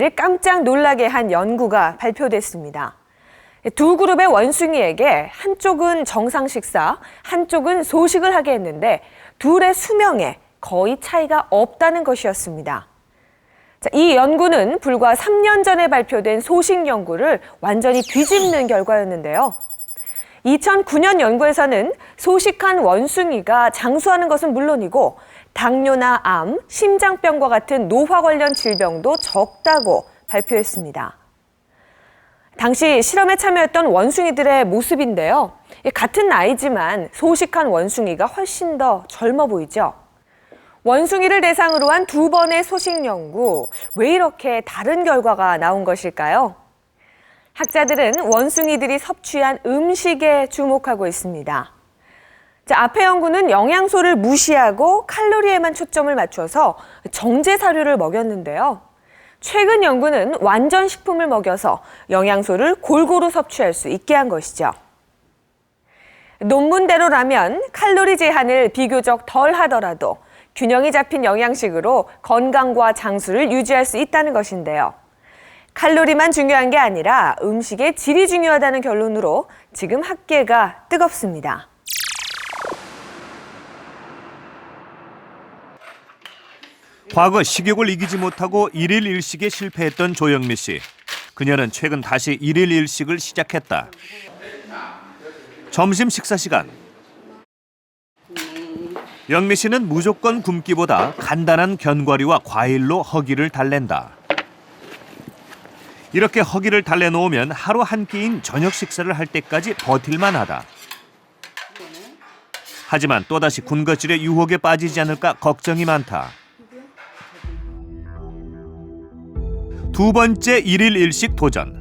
를 깜짝 놀라게 한 연구가 발표됐습니다. 두 그룹의 원숭이에게 한쪽은 정상 식사, 한쪽은 소식을 하게 했는데 둘의 수명에 거의 차이가 없다는 것이었습니다. 자, 이 연구는 불과 3년 전에 발표된 소식 연구를 완전히 뒤집는 결과였는데요. 2009년 연구에서는 소식한 원숭이가 장수하는 것은 물론이고 당뇨나 암, 심장병과 같은 노화 관련 질병도 적다고 발표했습니다. 당시 실험에 참여했던 원숭이들의 모습인데요. 같은 나이지만 소식한 원숭이가 훨씬 더 젊어 보이죠. 원숭이를 대상으로 한 두 번의 소식 연구, 왜 이렇게 다른 결과가 나온 것일까요? 학자들은 원숭이들이 섭취한 음식에 주목하고 있습니다. 자, 앞의 연구는 영양소를 무시하고 칼로리에만 초점을 맞춰서 정제 사료를 먹였는데요. 최근 연구는 완전 식품을 먹여서 영양소를 골고루 섭취할 수 있게 한 것이죠. 논문대로라면 칼로리 제한을 비교적 덜 하더라도 균형이 잡힌 영양식으로 건강과 장수를 유지할 수 있다는 것인데요. 칼로리만 중요한 게 아니라 음식의 질이 중요하다는 결론으로 지금 학계가 뜨겁습니다. 과거 식욕을 이기지 못하고 일일 일식에 실패했던 조영미 씨. 그녀는 최근 다시 일일 일식을 시작했다. 점심 식사 시간. 영미 씨는 무조건 굶기보다 간단한 견과류와 과일로 허기를 달랜다. 이렇게 허기를 달래놓으면 하루 한 끼인 저녁 식사를 할 때까지 버틸만 하다. 하지만 또다시 군것질의 유혹에 빠지지 않을까 걱정이 많다. 두 번째 일일 일식 도전.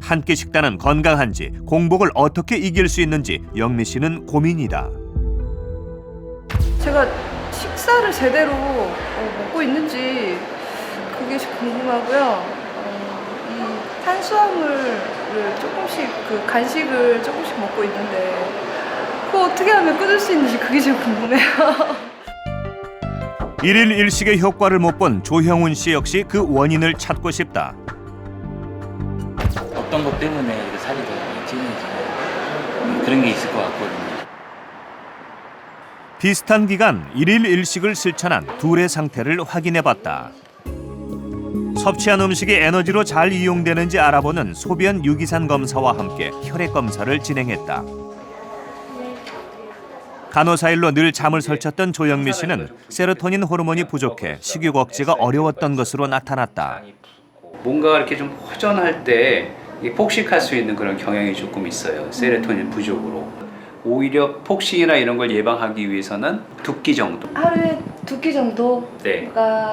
한 끼 식단은 건강한지 공복을 어떻게 이길 수 있는지 영미 씨는 고민이다. 제가 식사를 제대로 어, 먹고 있는지 그게 좀 궁금하고요. 어, 이 탄수화물을 조금씩 그 간식을 조금씩 먹고 있는데 그거 어떻게 하면 끊을 수 있는지 그게 좀 궁금해요. 일일 일식의 효과를 못 본 조형훈 씨 역시 그 원인을 찾고 싶다. 어떤 것 때문에 이렇게 살이 더 찌는지 음, 그런 게 있을 것 같거든요. 비슷한 기간 일일 일식을 실천한 둘의 상태를 확인해 봤다. 섭취한 음식이 에너지로 잘 이용되는지 알아보는 소변 유기산 검사와 함께 혈액 검사를 진행했다. 간호사 일로 늘 잠을 설쳤던 조영미 씨는 세로토닌 호르몬이 부족해 식욕 억제가 어려웠던 것으로 나타났다. 뭔가 이렇게 좀 허전할 때 폭식할 수 있는 그런 경향이 조금 있어요. 세로토닌 부족으로. 오히려 폭식이나 이런 걸 예방하기 위해서는 두 끼 정도. 하루에 두 끼 정도가 네.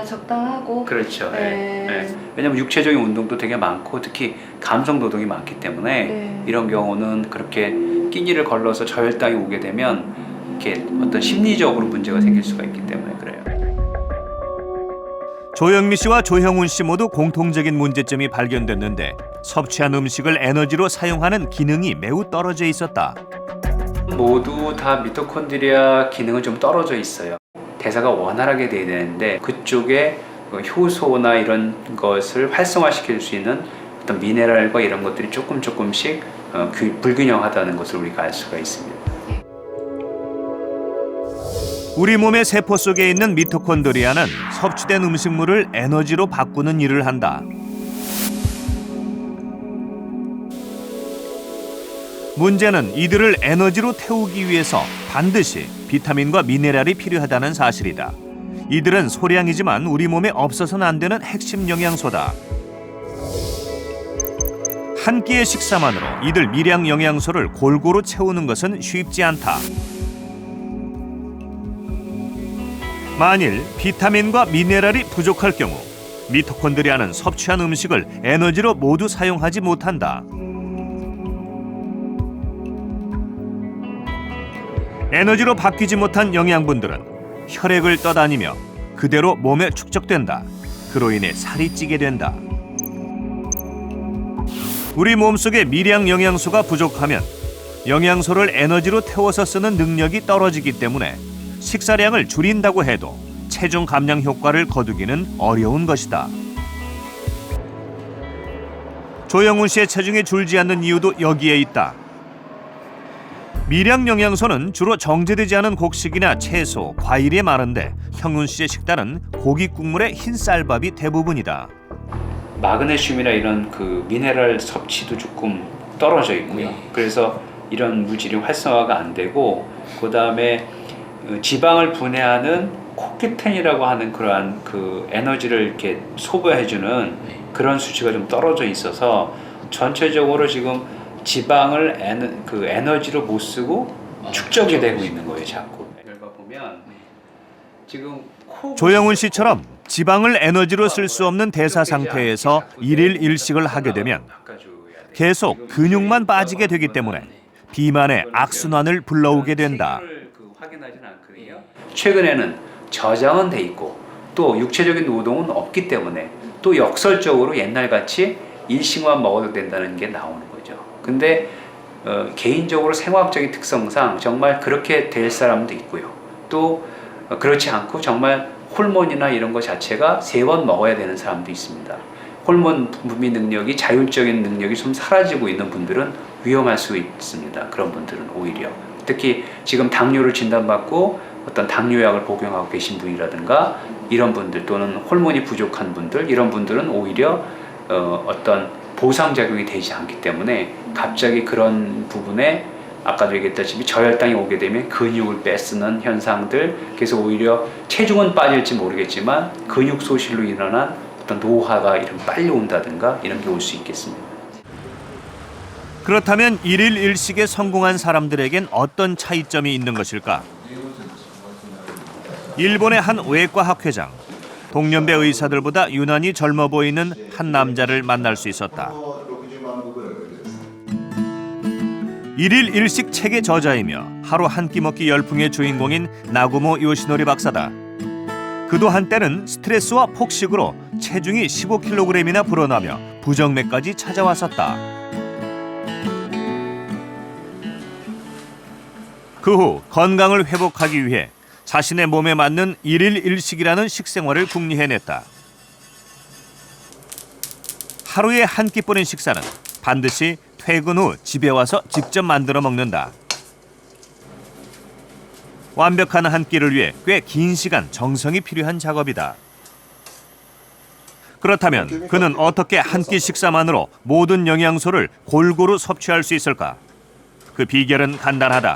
적당하고 그렇죠. 네. 네. 네. 왜냐하면 육체적인 운동도 되게 많고 특히 감성 노동이 많기 때문에 네. 이런 경우는 그렇게 끼니를 걸러서 저혈당이 오게 되면 이렇게 어떤 심리적으로 문제가 생길 수가 있기 때문에 그래요. 조영미 씨와 조형훈 씨 모두 공통적인 문제점이 발견됐는데 섭취한 음식을 에너지로 사용하는 기능이 매우 떨어져 있었다. 모두 다 미토콘드리아 기능은 좀 떨어져 있어요. 대사가 원활하게 돼야 되는데 그쪽에 그 효소나 이런 것을 활성화시킬 수 있는 어떤 미네랄과 이런 것들이 조금 조금씩 어, 그 불균형하다는 것을 우리가 알 수가 있습니다. 우리 몸의 세포 속에 있는 미토콘드리아는 섭취된 음식물을 에너지로 바꾸는 일을 한다. 문제는 이들을 에너지로 태우기 위해서 반드시 비타민과 미네랄이 필요하다는 사실이다. 이들은 소량이지만 우리 몸에 없어서는 안 되는 핵심 영양소다. 한 끼의 식사만으로 이들 미량 영양소를 골고루 채우는 것은 쉽지 않다. 만일 비타민과 미네랄이 부족할 경우 미토콘드리아는 섭취한 음식을 에너지로 모두 사용하지 못한다. 에너지로 바뀌지 못한 영양분들은 혈액을 떠다니며 그대로 몸에 축적된다. 그로 인해 살이 찌게 된다. 우리 몸속에 미량 영양소가 부족하면 영양소를 에너지로 태워서 쓰는 능력이 떨어지기 때문에 식사량을 줄인다고 해도 체중 감량 효과를 거두기는 어려운 것이다. 조영훈 씨의 체중이 줄지 않는 이유도 여기에 있다. 미량 영양소는 주로 정제되지 않은 곡식이나 채소, 과일이 많은데 형훈 씨의 식단은 고기 국물에 흰 쌀밥이 대부분이다. 마그네슘이나 이런 그 미네랄 섭취도 조금 떨어져 있고요. 네. 그래서 이런 물질이 활성화가 안 되고 그 다음에 지방을 분해하는 코큐텐이라고 하는 그러한 그 에너지를 이렇게 소비해주는 네. 그런 수치가 좀 떨어져 있어서 전체적으로 지금 지방을 에너, 그 에너지로 못 쓰고 아, 축적이 그렇죠. 되고 있는 거예요, 자꾸. 결과 보면 지금 코 조영훈 씨처럼 지방을 에너지로 쓸 수 없는 대사 상태에서 일일 일식을 하게 되면 계속 근육만 빠지게 되기 때문에 비만의 악순환을 불러오게 된다. 최근에는 저장은 돼 있고 또 육체적인 노동은 없기 때문에 또 역설적으로 옛날 같이 일식만 먹어도 된다는 게 나오는 거죠. 근데 어, 개인적으로 생화학적인 특성상 정말 그렇게 될 사람도 있고요. 또 어, 그렇지 않고 정말 호르몬이나 이런 것 자체가 세 번 먹어야 되는 사람도 있습니다. 호르몬 분비 능력이 자율적인 능력이 좀 사라지고 있는 분들은 위험할 수 있습니다. 그런 분들은 오히려 특히 지금 당뇨를 진단받고 어떤 당뇨약을 복용하고 계신 분이라든가 이런 분들 또는 호르몬이 부족한 분들 이런 분들은 오히려 어, 어떤 보상 작용이 되지 않기 때문에 갑자기 그런 부분에 아까도 얘기했다시피 저혈당이 오게 되면 근육을 빼쓰는 현상들 그래서 오히려 체중은 빠질지 모르겠지만 근육 소실로 일어난 어떤 노화가 이런 빨리 온다든가 이런 게 올 수 있겠습니다. 그렇다면 일일 일식에 성공한 사람들에겐 어떤 차이점이 있는 것일까? 일본의 한 외과 학회장 동년배 의사들보다 유난히 젊어 보이는 한 남자를 만날 수 있었다. 일일 일식 책의 저자이며 하루 한 끼 먹기 열풍의 주인공인 나구모 요시노리 박사다. 그도 한때는 스트레스와 폭식으로 체중이 15kg이나 불어나며 부정맥까지 찾아왔었다. 그 후 건강을 회복하기 위해 자신의 몸에 맞는 일일 일식이라는 식생활을 궁리해냈다. 하루에 한 끼뿐인 식사는 반드시 퇴근 후 집에 와서 직접 만들어 먹는다. 완벽한 한 끼를 위해 꽤 긴 시간 정성이 필요한 작업이다. 그렇다면 그는 어떻게 한 끼 식사만으로 모든 영양소를 골고루 섭취할 수 있을까? 그 비결은 간단하다.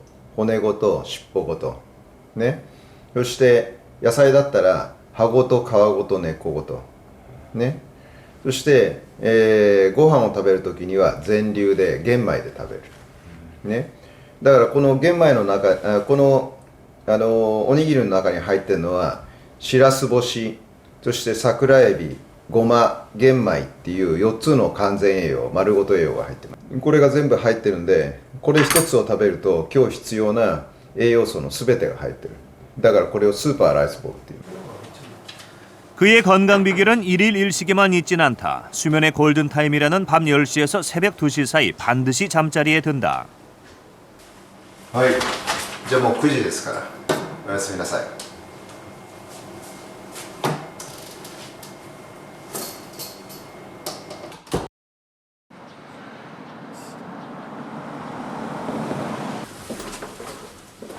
骨ごと尻尾ごと。ね。そして野菜だったら葉ごと皮ごと根っこごと。ね。そして、えーご飯を食べるときには全粒で玄米で食べる。ね、だからこの玄米の中このあのおにぎりの中に入ってるのはしらす干しそして桜エビごま玄米っていう4つの完全栄養丸ごと栄養が入ってます。これが全部入ってるんで これ1つを食べると今日必要な栄養素の全てが入ってるだからこれをスーパーライスボールっていう 그의 건강 비결은 일일 일식에만 있진 않다. 수면의 골든 타임이라는 밤 10시에서 새벽 2시 사이 반드시 잠자리에 든다. はいじゃあもう9時ですからおやすみなさい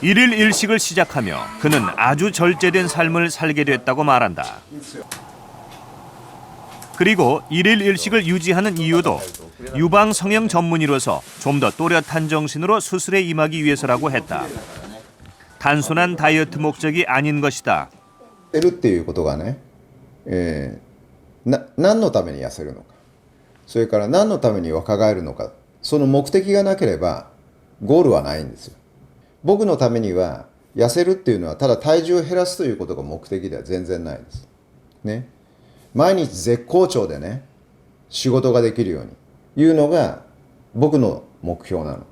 일일 일식을 시작하며 그는 아주 절제된 삶을 살게 됐다고 말한다. 그리고 일일 일식을 유지하는 이유도 유방 성형 전문의로서 좀 더 또렷한 정신으로 수술에 임하기 위해서라고 했다. 단순한 다이어트 목적이 아닌 것이다. 痩せるっていうことがね、えーな何のために痩せるのかそれから何のために若返るのかその目的がなければゴールはないんですよ 僕のためには痩せるっていうのはただ体重を減らすということが目的では全然ないです。ね。毎日絶好調でね仕事ができるようにいうのが僕の目標なの。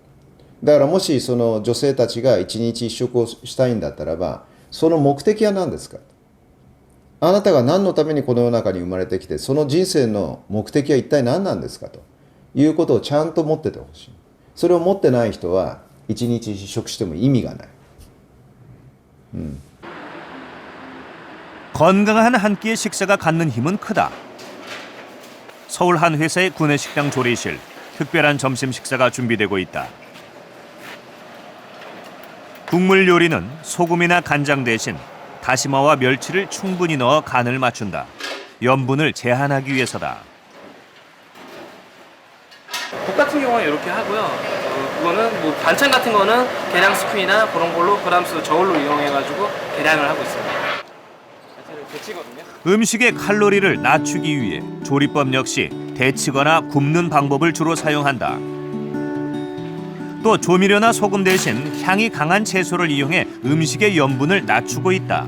だからもしその女性たちが一日一食をしたいんだったらばその目的は何ですか？あなたが何のためにこの世の中に生まれてきてその人生の目的は一体何なんですか？ということをちゃんと持っててほしい。それを持ってない人は一日一食しても意味がない 건강한 한 끼의 식사가 갖는 힘은 크다. 서울 한 회사의 구내식당 조리실 특별한 점심 식사가 준비되고 있다. 국물 요리는 소금이나 간장 대신 다시마와 멸치를 충분히 넣어 간을 맞춘다. 염분을 제한하기 위해서다. 국 같은 경우는 이렇게 하고요. 어, 그거는 뭐 반찬 같은 거는 계량 스푼이나 그런 걸로 그람수 저울로 이용해가지고 계량을 하고 있습니다. 음식의 칼로리를 낮추기 위해 조리법 역시 데치거나 굽는 방법을 주로 사용한다. 또 조미료나 소금 대신 향이 강한 채소를 이용해 음식의 염분을 낮추고 있다.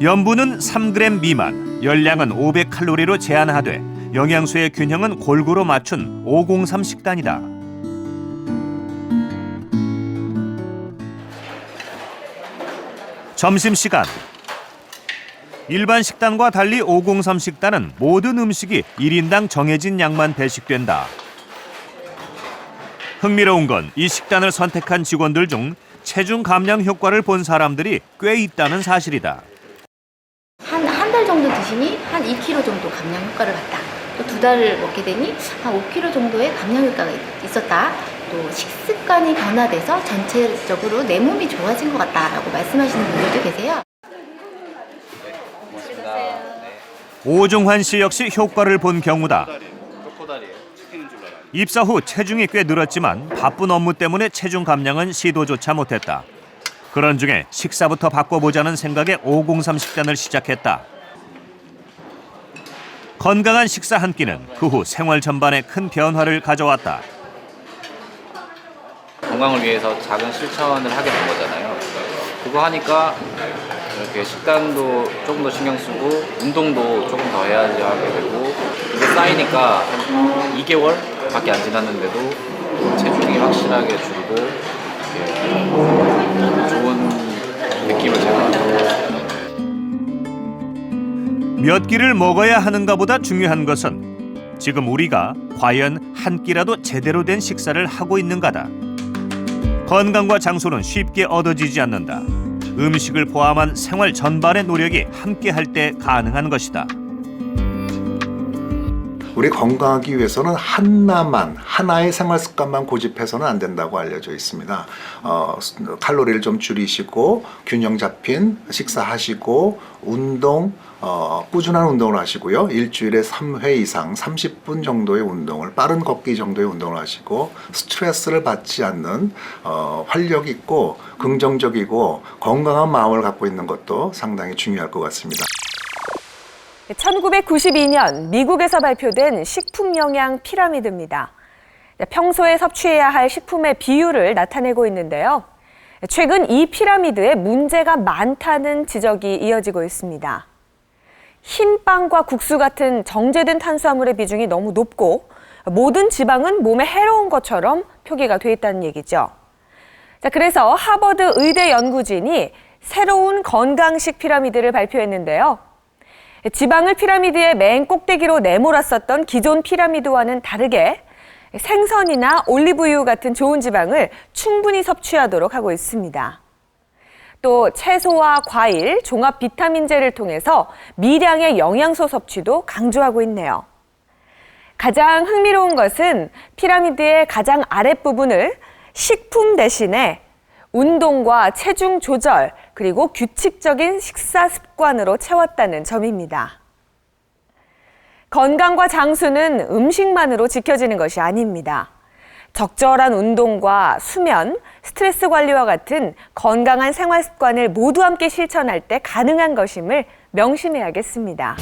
염분은 3g 미만, 열량은 500칼로리로 제한하되 영양소의 균형은 골고루 맞춘 503 식단이다. 점심시간 일반 식단과 달리 503 식단은 모든 음식이 1인당 정해진 양만 배식된다. 흥미로운 건 이 식단을 선택한 직원들 중 체중 감량 효과를 본 사람들이 꽤 있다는 사실이다. 정도 드시니 한 2kg 정도 감량 효과를 봤다. 또 두 달을 먹게 되니 한 5kg 정도의 감량 효과가 있- 있었다. 또 식습관이 변화돼서 전체적으로 내 몸이 좋아진 것 같다라고 말씀하시는 분들도 계세요. 오종환 씨 역시 효과를 본 경우다. 입사 후 체중이 꽤 늘었지만 바쁜 업무 때문에 체중 감량은 시도조차 못했다. 그런 중에 식사부터 바꿔보자는 생각에 503 식단을 시작했다. 건강한 식사 한 끼는 그 후 생활 전반에 큰 변화를 가져왔다. 건강을 위해서 작은 실천을 하게 된 거잖아요. 그거 하니까 이렇게 식단도 조금 더 신경 쓰고 운동도 조금 더 해야지 하게 되고 이게 쌓이니까 한 2개월밖에 안 지났는데도 체중이 확실하게 줄고 좋은 느낌을 제가 몇 끼를 먹어야 하는가 보다 중요한 것은 지금 우리가 과연 한 끼라도 제대로 된 식사를 하고 있는가다. 건강과 장소는 쉽게 얻어지지 않는다. 음식을 포함한 생활 전반의 노력이 함께 할 때 가능한 것이다. 우리 건강하기 위해서는 하나만 하나의 생활 습관만 고집해서는 안 된다고 알려져 있습니다. 어, 칼로리를 좀 줄이시고 균형 잡힌 식사하시고 운동 어, 꾸준한 운동을 하시고요. 일주일에 3회 이상 30분 정도의 운동을 빠른 걷기 정도의 운동을 하시고 스트레스를 받지 않는 어, 활력 있고 긍정적이고 건강한 마음을 갖고 있는 것도 상당히 중요할 것 같습니다. 1992년 미국에서 발표된 식품 영양 피라미드입니다. 평소에 섭취해야 할 식품의 비율을 나타내고 있는데요. 최근 이 피라미드에 문제가 많다는 지적이 이어지고 있습니다. 흰 빵과 국수 같은 정제된 탄수화물의 비중이 너무 높고 모든 지방은 몸에 해로운 것처럼 표기가 돼 있다는 얘기죠. 자, 그래서 하버드 의대 연구진이 새로운 건강식 피라미드를 발표했는데요. 지방을 피라미드의 맨 꼭대기로 내몰았었던 기존 피라미드와는 다르게 생선이나 올리브유 같은 좋은 지방을 충분히 섭취하도록 하고 있습니다. 또 채소와 과일, 종합 비타민제를 통해서 미량의 영양소 섭취도 강조하고 있네요. 가장 흥미로운 것은 피라미드의 가장 아랫부분을 식품 대신에 운동과 체중 조절, 그리고 규칙적인 식사 습관으로 채웠다는 점입니다. 건강과 장수는 음식만으로 지켜지는 것이 아닙니다. 적절한 운동과 수면, 스트레스 관리와 같은 건강한 생활 습관을 모두 함께 실천할 때 가능한 것임을 명심해야겠습니다.